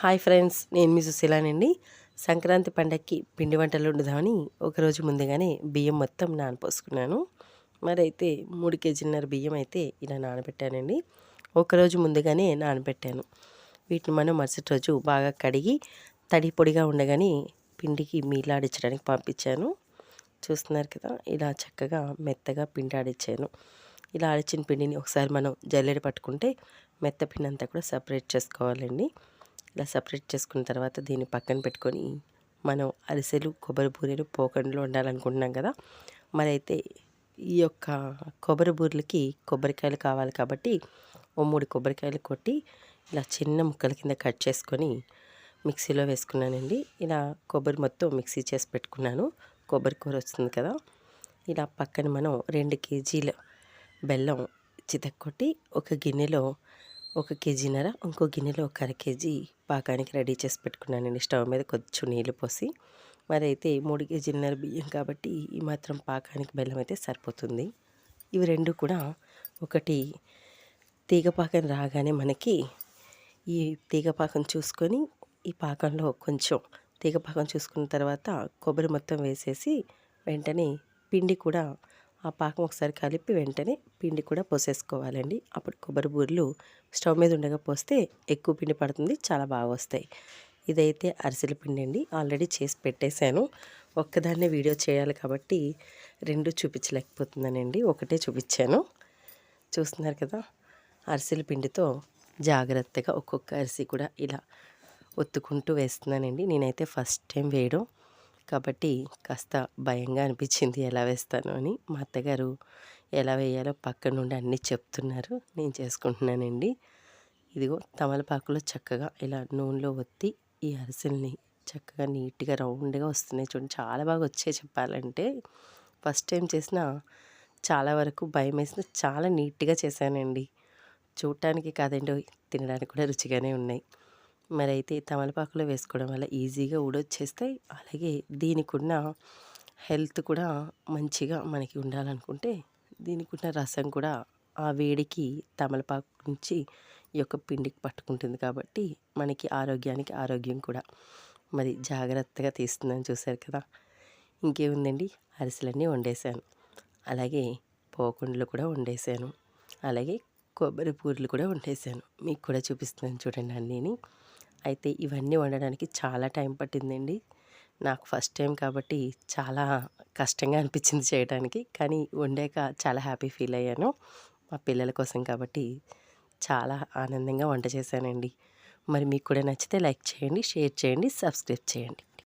Hi friends నేను మీ సుశీలానండి. సంక్రాంతి పండగకి పిండి వంటలు వండుదామని ఒకరోజు ముందుగానే బియ్యం మొత్తం నానపోసుకున్నాను. మరి అయితే మూడు కేజీలన్నర బియ్యం అయితే ఇలా నానబెట్టానండి. ఒకరోజు ముందుగానే నానబెట్టాను. వీటిని మనం మరుసటి రోజు బాగా కడిగి తడి పొడిగా ఉండగానే పిండికి మీలాడించడానికి పంపించాను. చూస్తున్నారు కదా ఇలా చక్కగా మెత్తగా పిండి ఆడించాను. ఇలా ఆడిచిన పిండిని ఒకసారి మనం జల్లెడ పట్టుకుంటే మెత్త పిండి అంతా కూడా సపరేట్ చేసుకోవాలండి. ఇలా సపరేట్ చేసుకున్న తర్వాత దీన్ని పక్కన పెట్టుకొని మనం అరిసెలు కొబ్బరి బూరెలు పోకండ్లు వండాలనుకుంటున్నాం కదా. మరి అయితే ఈ యొక్క కొబ్బరి బూరెలకి కొబ్బరికాయలు కావాలి కాబట్టి ఓ మూడు కొబ్బరికాయలు కొట్టి ఇలా చిన్న ముక్కల కింద కట్ చేసుకొని మిక్సీలో వేసుకున్నానండి. ఇలా కొబ్బరి మొత్తం మిక్సీ చేసి పెట్టుకున్నాను. కొబ్బరి కూర వస్తుంది కదా. ఇలా పక్కన మనం రెండు కేజీల బెల్లం చితక్కొట్టి ఒక గిన్నెలో ఒక కేజీన్నర ఇంకో గిన్నెలో ఒక అర కేజీ పాకానికి రెడీ చేసి పెట్టుకున్నానండి స్టవ్ మీద కొంచెం నీళ్ళు పోసి మరి అయితే మూడు కేజీన్నర బియ్యం కాబట్టి ఈ మాత్రం పాకానికి బెల్లం అయితే సరిపోతుంది. ఇవి రెండు కూడా ఒకటి తీగ పాకం రాగానే మనకి ఈ తీగ పాకం చూసుకొని ఈ పాకంలో కొంచెం తీగ పాకం చూసుకున్న తర్వాత కొబ్బరి మొత్తం వేసేసి వెంటనే పిండి కూడా ఆ పాకం ఒకసారి కలిపి వెంటనే పిండి కూడా పోసేసుకోవాలండి. అప్పుడు కొబ్బరి బూరెలు స్టవ్ మీద ఉండగా పోస్తే ఎక్కువ పిండి పడుతుంది చాలా బాగా వస్తాయి. ఇదైతే అరిసెల పిండి అండి. ఆల్రెడీ చేసి పెట్టేశాను. ఒక్కదాన్నే వీడియో చేయాలి కాబట్టి రెండు చూపించలేకపోతున్నానండి. ఒకటే చూపించాను. చూస్తున్నారు కదా అరిసెల పిండితో జాగ్రత్తగా ఒక్కొక్క అరిసి కూడా ఇలా ఒత్తుకుంటూ వేస్తున్నానండి. నేనైతే ఫస్ట్ టైం వేయడం. కాబట్టి కాస్త భయంగా అనిపించింది ఎలా వేస్తాను అని మా అత్తగారు ఎలా వేయాలో పక్క నుండి అన్నీ చెప్తున్నారు. నేను చేసుకుంటున్నానండి. ఇదిగో తమలపాకులో చక్కగా ఇలా నూనెలో ఒత్తి ఈ అరిసెల్ని చక్కగా నీట్గా రౌండ్గా వస్తున్నాయి చూడండి. చాలా బాగా వచ్చాయి చెప్పాలంటే. ఫస్ట్ టైం చేసిన చాలా వరకు భయం వేసిన చాలా నీట్గా చేశానండి. చూడటానికి కాదండి తినడానికి కూడా రుచిగానే ఉన్నాయి. మరి అయితే తమలపాకులో వేసుకోవడం వల్ల ఈజీగా ఊడొచ్చేస్తాయి. అలాగే దీనికున్న హెల్త్ కూడా మంచిగా మనకి ఉండాలనుకుంటే దీనికున్న రసం కూడా ఆ వేడికి తమలపాకు నుంచి ఈ యొక్క పిండికి పట్టుకుంటుంది కాబట్టి మనకి ఆరోగ్యానికి ఆరోగ్యం కూడా మరి జాగ్రత్తగా తీస్తుందని చూశారు కదా. ఇంకేముందండి? అరిసెలన్నీ వండేశాను. అలాగే పోకుండలు కూడా వండేసాను అలాగే కొబ్బరి పూర్లు కూడా వండేశాను. మీకు కూడా చూపిస్తున్నాను చూడండి అన్నీని. అయితే ఇవన్నీ వండడానికి చాలా టైం పట్టిందండి. నాకు ఫస్ట్ టైం కాబట్టి చాలా కష్టంగా అనిపించింది చేయడానికి కానీ వండాక చాలా హ్యాపీ ఫీల్ అయ్యాను. మా పిల్లల కోసం కాబట్టి చాలా ఆనందంగా వంట చేశానండి. మరి మీకు కూడా నచ్చితే లైక్ చేయండి షేర్ చేయండి సబ్స్క్రైబ్ చేయండి.